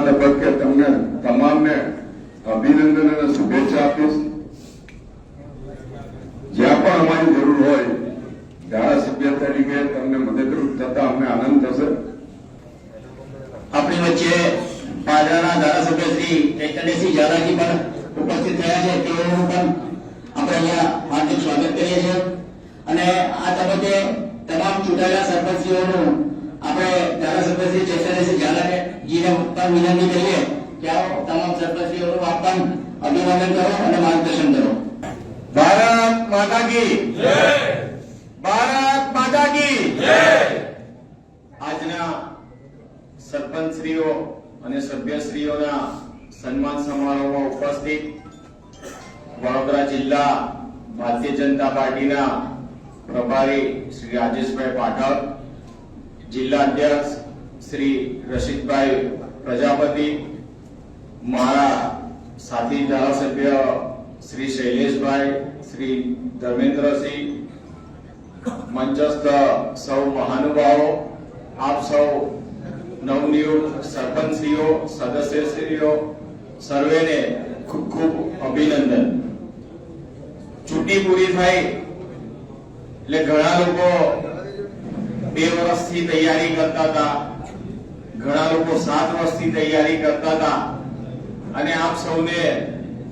તબક્કે તમને તમામને અભિનંદન અને શુભેચ્છા આપીશ. જ્યાં પણ અમારી જરૂર હોય, ધારાસભ્ય તરીકે તમને મદદરૂપ થતા અમને આનંદ થશે. આપણી વચ્ચે પાદરાના ધારાસભ્ય શ્રી ચૈતન્યસિંહ ઝાલાજી પણ ઉપસ્થિત થયા છે. તેઓનું પણ આપણે અહીંયા હાર્દિક સ્વાગત કરીએ છીએ. અને આ તબક્કે તમામ ચૂંટાયેલા સરપંચીઓનું આપણે ધારાસભ્ય શ્રી ચૈતન્યસિંહ ઝાલાને જીને પણ વિનંતી કરીએ કે આવો તમામ સરપંચીઓનું આપ પણ અભિનંદન કરો અને માર્ગદર્શન કરો. ભારત માતા કી ભારત માતા કી આજના સરપંચશ્રીઓ અને સભ્યશ્રીઓના સન્માન સમારોહમાં ઉપસ્થિત વડોદરા જિલ્લા ભારતીય જનતા પાર્ટીના પ્રભારી શ્રી રાજેશભાઈ પાઠક જિલ્લા અધ્યક્ષ શ્રી રશીદભાઈ પ્રજાપતિ, મારા સાથી ધારાસભ્ય શ્રી શૈલેષભાઈ, શ્રી ધર્મેન્દ્રસિંહ, મંચસ્થ સૌ મહાનુભાવો, આપ સૌ નવનિયુક્ત સરપંચશ્રીઓ, સદસ્યશ્રીઓ, સર્વેને ખૂબ ખૂબ અભિનંદન. ચૂંટણી પૂરી થઈ એટલે ઘણા લોકો બે વર્ષથી તૈયારી કરતા હતા. ઘણા લોકો સાત વર્ષથી તૈયારી કરતા હતા. અને આપ સૌને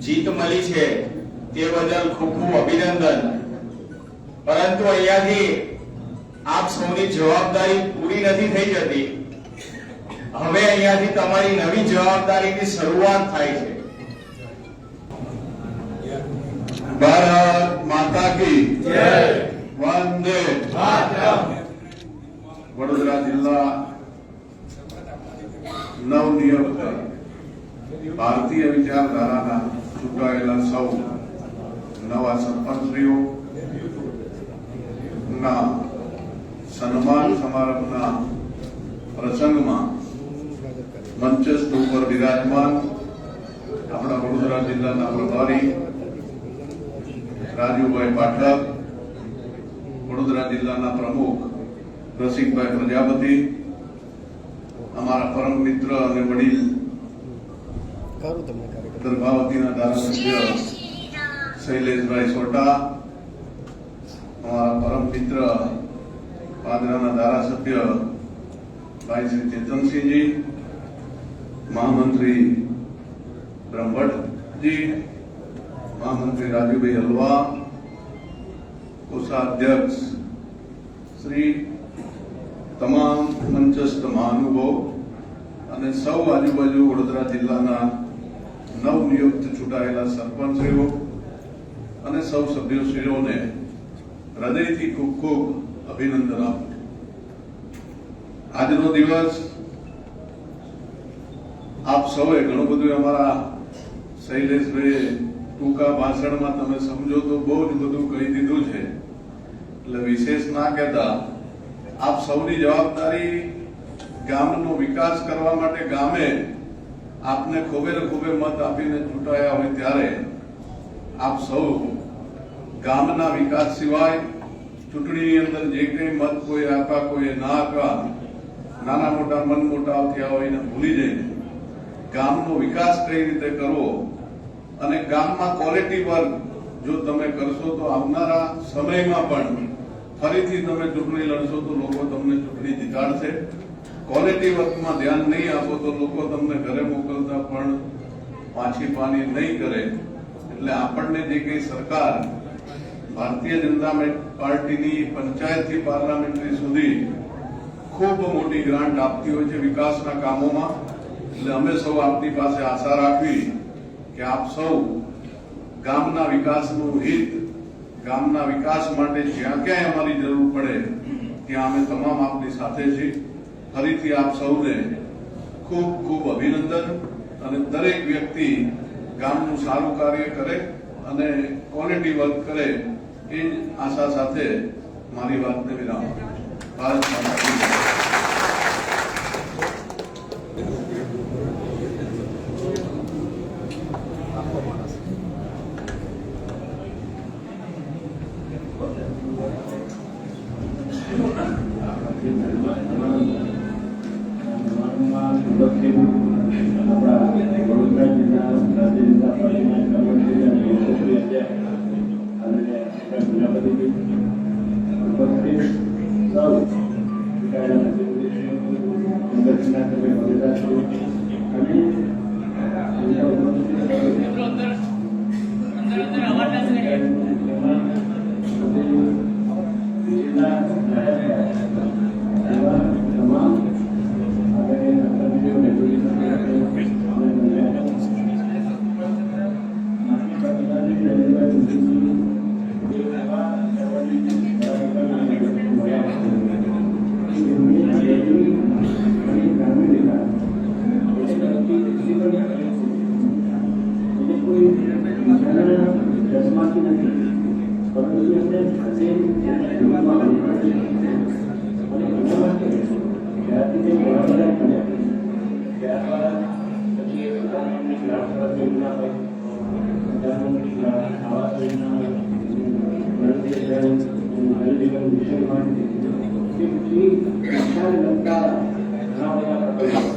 જીત મળી છે તે બદલ ખૂબ ખૂબ અભિનંદન. પરંતુ અહીંયાથી આપ સૌની જવાબદારી પૂરી નથી થઈ જતી. હવે અહીંયાથી તમારી નવી જવાબદારીની શરૂઆત થાય છે. ભારત માતા કી વંદે વડોદરા જિલ્લા નવનિયુક્ત ભારતીય વિચારધારાના ચૂંટાયેલા સૌ નવા સરપંચશ્રીઓ ના સન્માન સમારંભના પ્રસંગમાં મંચસ્થ ઉપર વિરાજમાન આપણા વડોદરા જિલ્લાના પ્રભારી રાજુભાઈ પાઠક, વડોદરા જિલ્લાના પ્રમુખ રસિકભાઈ પ્રજાપતિ અમારા પરમ મિત્ર અને વડીલ ગર્ભાવતીના ધારાસભ્ય શૈલેષભાઈ સોટા અમારા પરમ મિત્ર પાદરાના ધારાસભ્ય ભાઈ શ્રી ચેતનસિંહજી મહામંત્રી બ્રહ્મભટ્ટજી મહામંત્રી રાજુભાઈ હલવા કોષાધ્યક્ષ શ્રી તમામ મંચસ્થ મહાનુભાવો અને સૌ આજુબાજુ વડોદરા જિલ્લાના નવનિયુક્ત ચૂંટાયેલા સરપંચશ્રીઓ અને સૌ સભ્યશ્રીઓને હૃદયથી ખૂબ ખૂબ અભિનંદન આપું આજનો દિવસ આપ સૌએ ઘણું બધું અમારા શૈલેષભાઈ ટૂંકા ભાષણમાં તમે સમજો તો બહુ જ બધું કહી દીધું છે. એટલે વિશેષ ના કહેતા આપ સૌની જવાબદારી ગામનો વિકાસ કરવા માટે ગામે આપને ખોબે ખૂબે મત આપીને ચૂંટાયા હોય ત્યારે આપ સૌ ગામના વિકાસ સિવાય ચૂંટણીની અંદર જે કંઈ મત કોઈ આપ્યા કોઈ ના આપ્યા, નાના મોટા, મન મોટા થયા હોય એને ભૂલી જઈને ગામનો વિકાસ કઈ રીતે કરવો અને ગામમાં ક્વોલિટી વર્ક જો તમે કરશો તો આવનારા સમયમાં પણ ફરીથી તમે ચૂંટણી લડશો તો લોકો તમને ચૂંટણી જીતાડશે. ક્વોલિટી વર્કમાં ધ્યાન નહીં આપો તો લોકો તમને ઘરે મોકલતા પણ પાછી પાની નહીં કરે. એટલે આપણને જે કઈ સરકાર ભારતીય જનતા પાર્ટીની પંચાયતથી પાર્લામેન્ટરી સુધી ખૂબ મોટી ગ્રાન્ટ આપતી હોય છે વિકાસના કામોમાં. એટલે અમે સૌ આપની પાસે આશા રાખવી કે આપ સૌ ગામના વિકાસનું હિત, ગામના વિકાસ માટે જ્યાં ક્યાંય અમારી જરૂર પડે, ત્યાં અમે તમામ આપની સાથે છીએ. ફરીથી આપ સૌને ખૂબ ખૂબ અભિનંદન અને દરેક વ્યક્તિ ગામનું સારું કાર્ય કરે અને ક્વોલિટી વર્ક કરે એ આશા સાથે મારી વાતને વિરામ ભારત Thank you.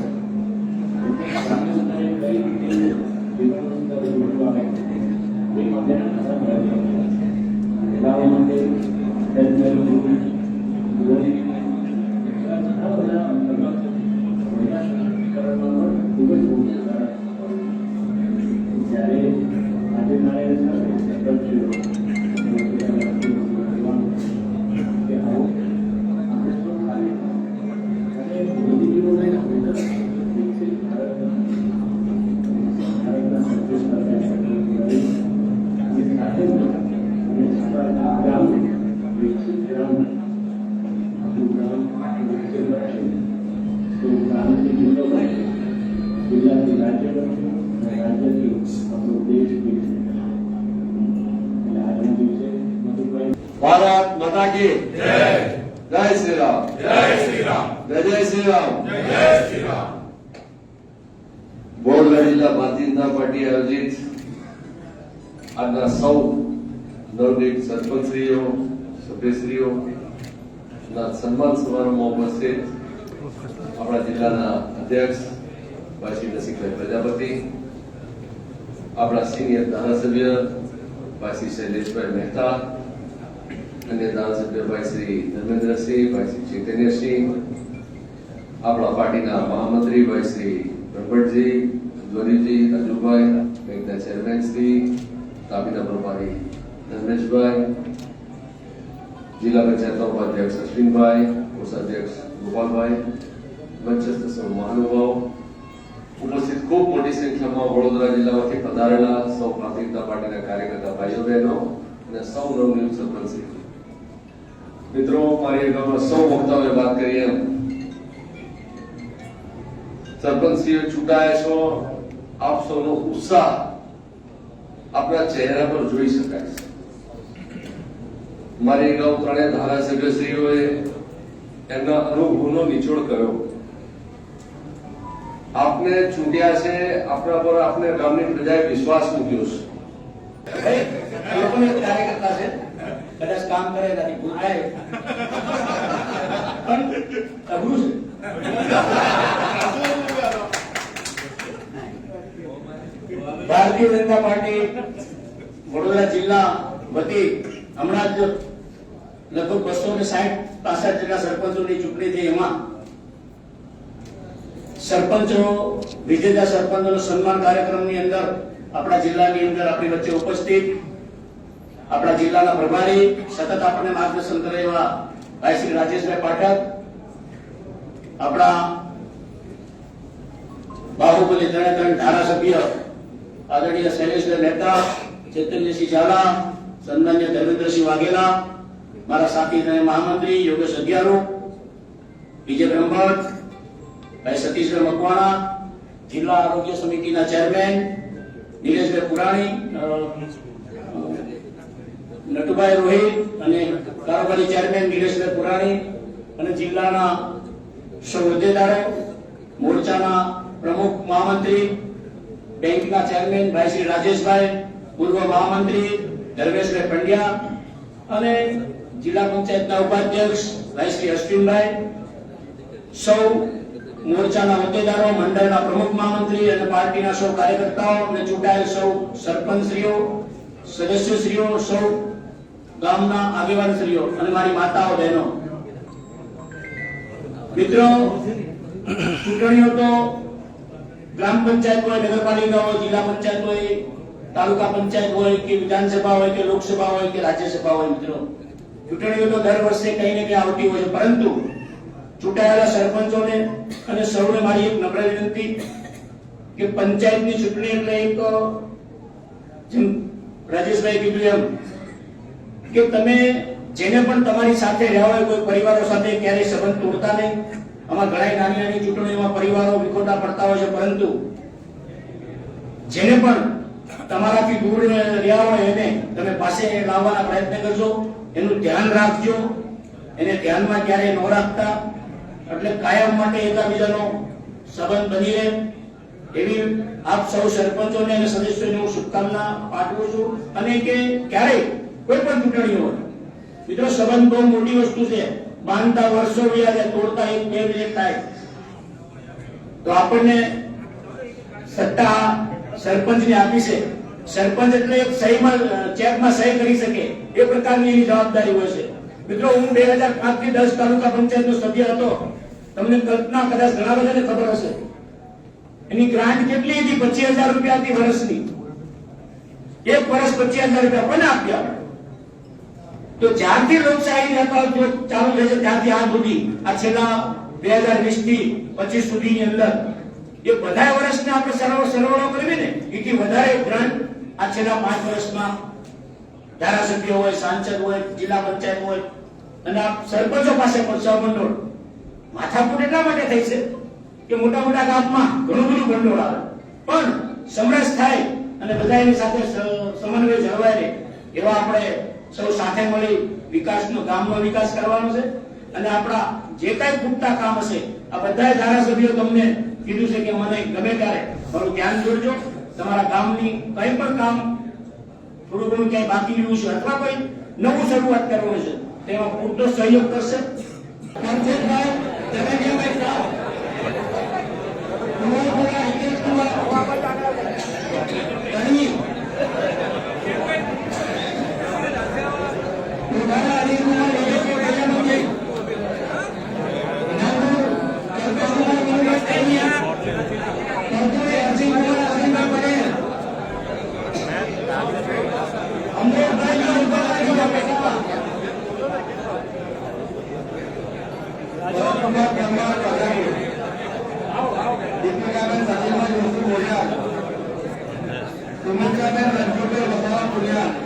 ભારત માતા કી જય. શ્રી રામ જય શ્રી રામ જય જય શ્રી રામ જય શ્રી રામ વડોદરા જિલ્લા ભારતીય જનતા પાર્ટી આયોજિત. આજના સૌ નવનીત સરપંચશ્રીઓ સભ્યશ્રીઓ ના સન્માન સમારોહમાં ઉપસ્થિત આપણા જિલ્લાના અધ્યક્ષ ભાઈ નસીકભાઈ પ્રજાપતિ આપણા સિનિયર ધારાસભ્ય ભાઈ શ્રી શૈલેષભાઈ મહેતા અને ધારાસભ્ય ભાઈ શ્રી ધર્મેન્દ્રસિંહ ભાઈ શ્રી ચૈતન્યસિંહ આપણા પાર્ટીના મહામંત્રી ભાઈ શ્રી બ્રહ્મટજી ધ્વરીજી રાજુભાઈ બેંકના ચેરમેન શ્રી તાપીના પ્રભારી ધર્મેશભાઈ જિલ્લા પંચાયતના ઉપાધ્યક્ષ અશ્વિનભાઈ કોષાધ્યક્ષ ગોપાલભાઈ મંચસ્થ સૌ મહાનુભાવ ઉપસ્થિત ખૂબ મોટી સંખ્યામાં વડોદરા જિલ્લામાંથી પધારેલા સૌ ભારતીય જનતા પાર્ટીના કાર્યકર્તા ભાઈઓ બહેનો અને સૌ નવનિયુક્ત સરપંચશ્રી મિત્રો, મારી સૌ વક્તાઓએ વાત કરી એમ. સરપંચશ્રીઓ ચૂંટાયા છો, આપ સૌનો ઉત્સાહ આપણા ચહેરા પર જોઈ શકાય છે. મારી અગાઉ ત્રણેય ધારાસભ્યશ્રીઓએ એમના અનુભવનો નિચોડ કર્યો. આપને ચૂંટ્યા છે આપણા પર આપને ગામની પ્રજાએ વિશ્વાસ મૂક્યો છે. છે. કદાચ કામ કરે ભૂલ થાય. પણ અઘરું છે. ભારતીય જનતા પાર્ટી વડોદરા જિલ્લા વતી હમણાં જ લગભગ બસો ને સાહીઠ પાસઠ જેટલા સરપંચોની ચૂંટણી થઈ એમાં સરપંચો, વિજેતા સરપંચોનો સન્માન કાર્યક્રમની અંદર આપણા જિલ્લાની અંદર આપણી વચ્ચે ઉપસ્થિત આપણા જિલ્લાના પ્રભારી સતત આપણને માર્ગદર્શન કરે એવા ભાઈ શ્રી રાજેશભાઈ પાઠક, આપણા બાહુબલી ત્રણે ત્રણ ધારાસભ્ય આદરણીય શૈલેષભાઈ મહેતા, ચૈતન્યસિંહ ઝાલા, સન્માન્ય ધર્મેન્દ્રસિંહ વાઘેલા, મારા સાથી મહામંત્રી યોગેશ અગિયારો વિજય બ્રહ્મભટ્ટ, ભાઈ સતીશભાઈ મકવાણા, જિલ્લા આરોગ્ય સમિતિના ચેરમેન, નિલેશભાઈ પુરાણી નટુભાઈ રોહિત અને કારોબારી ચેરમેન નિલેશભાઈ પુરાણી અને જિલ્લાના સૌ હોદ્દેદારો મોરચાના પ્રમુખ મહામંત્રી, બેંકના ચેરમેન ભાઈ શ્રી રાજેશભાઈ, પૂર્વ મહામંત્રી ધર્મેશભાઈ પંડ્યા અને જિલ્લા પંચાયતના ઉપાધ્યક્ષ ભાઈ શ્રી અશ્વિનભાઈ. સૌ મોરચાના હોદ્દેદારો, મંડળના પ્રમુખ મહામંત્રી અને પાર્ટીના સૌ કાર્યકર્તાઓ અને ચૂંટાયેલ સૌ સરપંચશ્રીઓ, સદસ્યશ્રીઓ, સૌ ગામના આગેવાનશ્રીઓ અને મારી માતાઓ, બહેનો. મિત્રો, ચૂંટણીઓ તો ગ્રામ પંચાયત હોય નગરપાલિકા હોય જિલ્લા પંચાયત હોય, તાલુકા પંચાયત હોય કે વિધાનસભા હોય કે લોકસભા હોય કે રાજ્યસભા હોય, મિત્રો. ચૂંટણીઓ તો દર વર્ષે કંઈ ને કંઈ આવતી હોય છે, પરંતુ ચૂંટાયેલા સરપંચોને અને સૌને મારી એક નમ્ર વિનંતી કે પંચાયતની ચૂંટણી એટલે એક રાજેશભાઈ કીધું એમ કે તમે જેને પણ તમારી સાથે રહ્યા હોય, કોઈ પરિવારો સાથે ક્યારેય સંબંધ તોડતા નહીં. આમાં ઘણા નાની નાની ચૂંટણીઓમાં પરિવારો વિખોટા પડતા હોય છે, પરંતુ જેને પણ તમારાથી દૂર રહ્યા હોય એને તમે પાસે લાવવાના પ્રયત્ન કરજો. એનું ધ્યાન રાખજો. એને ધ્યાનમાં ક્યારેય ન રાખતા. એટલે કાયમ માટે એકાબીજાનો સંબંધ બની રહે. એવી આપ સૌ સરપંચોને અને સદસ્યોને હું શુભકામના પાઠવું છું. અને કે ક્યારેય કોઈ પણ ચૂંટણી હોય. મિત્રો, સંબંધ બહુ મોટી વસ્તુ છે. બાંધતા વર્ષો વ્યાજે તોડતા એક બે મિનિટ થાય. તો આપણને સત્તા સરપંચને આપી છે. સરપંચ એટલે એક સહીમાં ચેકમાં સહી કરી શકે. એ પ્રકારની એની જવાબદારી હોય છે. મિત્રો, હું બે હજાર પાંચથી દસ તાલુકા પંચાયતનો સભ્ય હતો. તમને કલ્પના કદાચ ઘણા બધાને ખબર હશે. એની ગ્રાન્ટ કેટલી હતી? પચીસ હજાર રૂપિયા હતી વર્ષની. એક વર્ષ પચીસ હજાર રૂપિયા કોને આપ્યા? તો જ્યારથી લોકશાહી જો ચાલુ થઈ છે, ત્યારથી આ સુધી, આ છેલ્લા બે હજાર વીસથી પચીસ સુધીની અંદર, એ બધા વર્ષને આપણે સરળ સરવાળો કરવી ને, એથી વધારે ગ્રાન્ટ આ છેલ્લા પાંચ વર્ષમાં ધારાસભ્ય હોય, સાંસદ હોય, જિલ્લા પંચાયત હોય, અને આ સરપંચો પાસે પણ સહમંડળ. માથાકૂટ એટલા માટે થઈ છે કે મોટા મોટા ગામમાં ઘણું બધું ભંડોળ આવે. પણ સમરસ થાય અને બધા એની સાથે સમન્વય જળવાય રહે, એવા આપણે સૌ સાથે મળી વિકાસનો ગામનો વિકાસ કરવાનો છે. અને આપણા જે કાંઈ ખૂટતા કામ હશે, આ બધા ધારાસભ્યો તમને કીધું છે કે મને ગમે ત્યારે. મારું ધ્યાન દોરજો. તમારા ગામની કંઈ પણ કામ થોડું ઘણું ક્યાંય બાકી રહ્યું છે અથવા કોઈ નવું શરૂઆત કરવાનું છે, તેમાં પૂરતો સહયોગ કરશે. Juliana.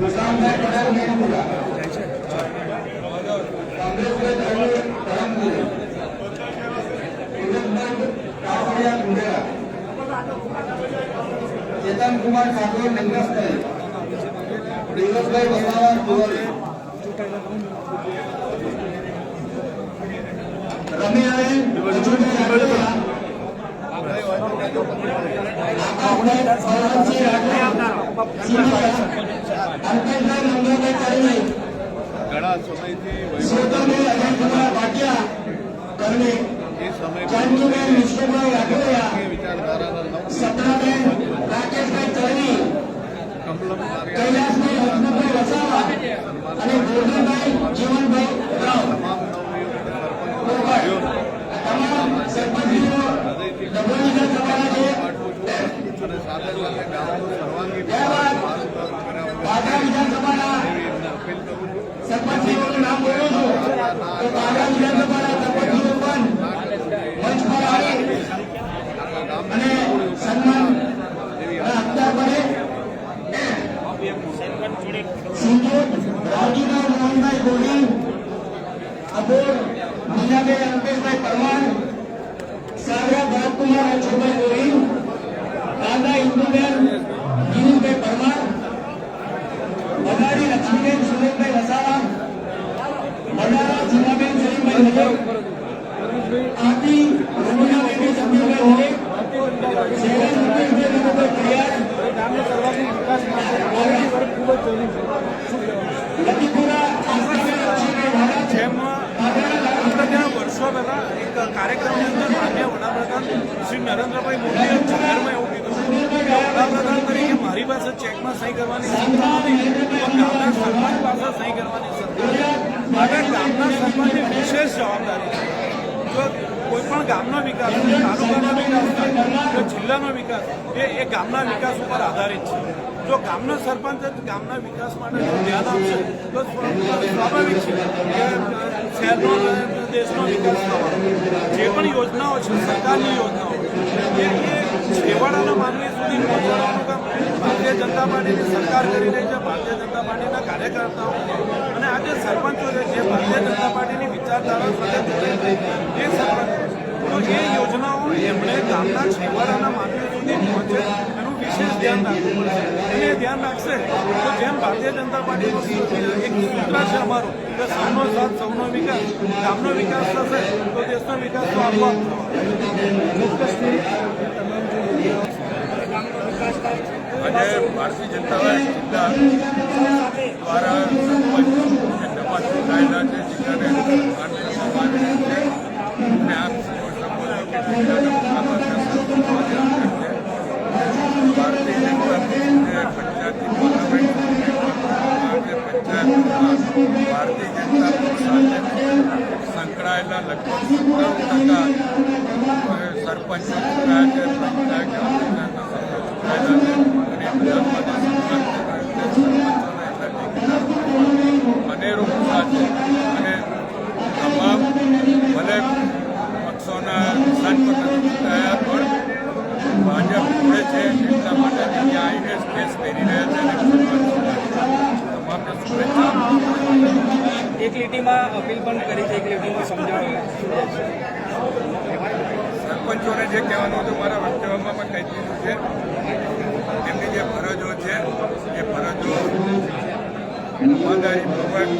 ગુલામભાઈ પટેલ મેનપુરા કમલેશભાઈ ધરમુ ધરમપુરી સુરજભાઈ કાપડિયા કુંડેરા ચેતન કુમાર ઠાકોર લિંગસ્કરી દિવસભાઈ વસાવા કુંવરી રમીલાબેન અજુભાઈ રાઠોડ. આકાશભાઈ સૌરભસિંહ गणा समिती वैभव करणे વર્ષો પહેલા એક કાર્યક્રમની અંદર માન્ય વડાપ્રધાન શ્રી નરેન્દ્રભાઈ મોદીએ જાહેરમાં એવું કીધું કે મારી પાસે ચેકમાં સહી કરવાની સત્તા પાસે સહી કરવાની સત્તા છે વિશેષ જવાબદારી છે પણ ગામનો વિકાસ, તાલુકાનો વિકાસ જિલ્લાનો વિકાસ, એ એ ગામના વિકાસ ઉપર આધારિત છે. જો ગામનો સરપંચ જ ગામના વિકાસ માટે ધ્યાન આપશે, તો સ્વાભાવિક છે કે શહેરનો દેશનો વિકાસ થવાનો. જે પણ યોજનાઓ છે, સરકારની યોજનાઓ, એ છેવાડાના માનવી સુધી પહોંચાડવાનું કામ ભારતીય જનતા પાર્ટીની સરકાર કરી રહી છે, ભારતીય જનતા પાર્ટીના કાર્યકર્તાઓ. અને આજે સરપંચો છે, જે ભારતીય જનતા પાર્ટીની વિચારધારા સાથે જોડાયેલા એ સરપંચ તો એ યોજનાઓ એમણે ગામના છેવાડાના માનવી સુધી પહોંચે એનું વિશેષ ધ્યાન રાખવું પડશે. અને એ ધ્યાન રાખશે તો જેમ ભારતીય જનતા પાર્ટીનો એક સૂત્ર છે અમારો કે સૌનો સાથ, સૌનો વિકાસ, ગામનો વિકાસ થશે તો દેશનો વિકાસ તો આપવા આજે ભારતીય જનતા પાર્ટી દ્વારા સરપંચ જે જિલ્લાને આવી છે. ભારતીય જનતા સાથે સંકળાયેલા લગભગ સત્તર ટકા સરપંચો ચૂંટાયા છે પંચાયત ચૂંટાયેલા છે અને અનેરો ઉત્સાહ છે અને તમામ ભલે પક્ષોના નિશાન પર નથી ચૂંટાયા પણ ભાજપ જોડે છે એટલા માટે અહીંયા આવીને સ્ટેજ પહેરી રહ્યા છે અને તમામને શુભેચ્છા એક અપીલ પણ કરી છે એક સમજાવ્યું સરપંચોને જે કહેવાનું હતું મારા વક્તવ્યમાં પણ કહી દીધું છે. એમની જે ફરજો છે એ ફરજો વફાદારીપૂર્વક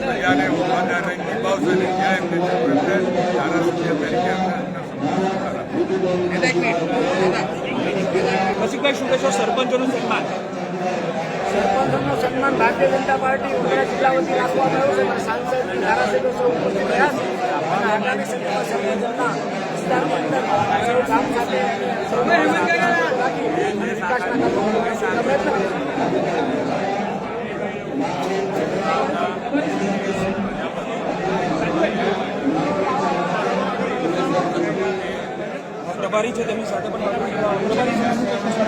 પ્રજાને વફાદાર નિભાવશે અને જ્યાં એમને જરૂર છે ધારાસભ્ય તરીકે એમને સરપંચોનું સન્માન. સરપંચોનું સન્માન ભારતીય જનતા પાર્ટી ઉમેરા જિલ્લા વતી રાખવામાં આવ્યું છે. સાંસદ ધારાસભ્યો સૌ ઉપસ્થિત રહ્યા છે. અને આગામી સત્રમાં સરપંચોના વિસ્તારની અંદર સૌ કામ સાથે સૌને પ્રભારી છે તેમની સાથે પણ પ્રભારી શું કહેશો